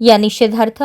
या निषेधार्थ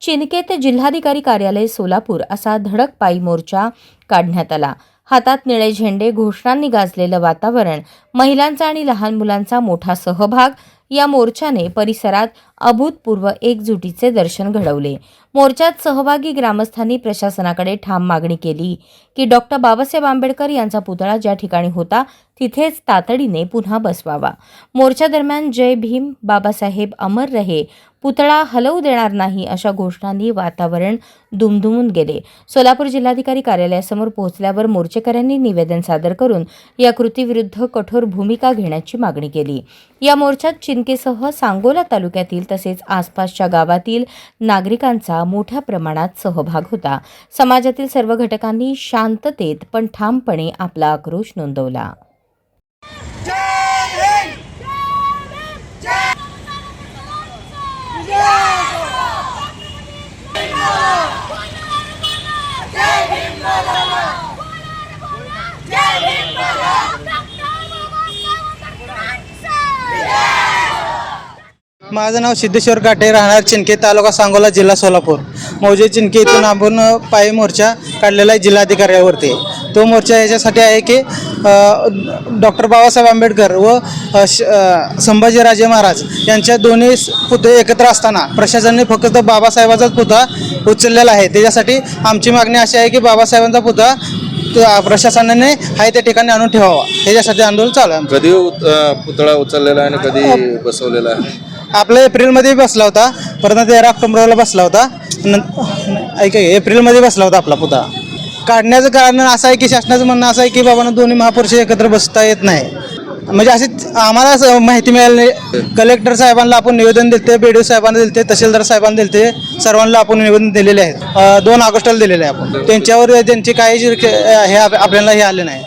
चिनकेत जिल्हाधिकारी कार्यालय सोलापूर असा धडक पायी मोर्चा काढण्यात आला. हातात निळे झेंडे घोषणांनी गाजलेलं वातावरण महिलांचा आणि लहान मुलांचा मोठा सहभाग या मोर्चाने परिसरात अभूतपूर्व एकजुटीचे दर्शन घडवले. मोर्चात सहभागी ग्रामस्थांनी प्रशासनाकडे ठाम मागणी केली की डॉक्टर बाबासाहेब आंबेडकर यांचा पुतळा ज्या ठिकाणी होता तिथेच तातडीने पुन्हा बसवावा. मोर्चा दरम्यान जय भीम बाबासाहेब अमर रहे पुतळा हलवू देणार नाही अशा घोषणांनी वातावरण दुमदुमून गेले. सोलापूर जिल्हाधिकारी कार्यालयासमोर पोहोचल्यावर मोर्चेकऱ्यांनी निवेदन सादर करून या कृतीविरुद्ध कठोर भूमिका घेण्याची मागणी केली. या मोर्चात चिंकेसह सांगोला तालुक्यातील तसेच आसपासच्या गावातील नागरिकांचा मोठ्या प्रमाणात सहभाग होता. समाजातील सर्व घटकांनी शांततेत पण ठामपणे आपला आक्रोश नोंदवला. माझं नाव सिद्धेश्वर काटे राहणार चिनके तालुका सांगोला जिल्हा सोलापूर. मौजे चिनके इथून आपण पायी मोर्चा काढलेला आहे जिल्हाधिकाऱ्यावरती. तो मोर्चा याच्यासाठी आहे की डॉक्टर बाबासाहेब आंबेडकर व श- संभाजीराजे महाराज यांच्या दोन्ही पुतळे एकत्र असताना प्रशासनाने फक्त बाबासाहेबांचाच पुतळा उचललेला आहे. त्याच्यासाठी आमची मागणी अशी आहे की बाबासाहेबांचा पुतळा प्रशासनाने आहे त्या ठिकाणी आणून ठेवावा. याच्यासाठी आंदोलन चालू आहे कधी उत- पुतळा उचललेला आहे आणि कधी बसवलेला आहे? आपला एप्रिलमध्ये बसला होता. परत तेरा ऑक्टोबरला बसला होता. नं- ऐका एप्रिलमध्ये बसला होता आपला पुतळा. काढण्याचं कारण असं आहे की शासनाचं म्हणणं असं आहे की बाबांना दोन्ही महापुरुष एकत्र बसता येत नाही. म्हणजे अशी आम्हाला असं माहिती मिळाली कलेक्टर साहेबांना आपण निवेदन दिलते बी डी साहेबांना दिलते तहसीलदार साहेबांना दिलते सर्वांना आपण निवेदन दिलेले आहेत. दोन ऑगस्टला दिलेले आहे आपण. त्यांच्यावर त्यांची काही हे आपल्याला हे आले नाही.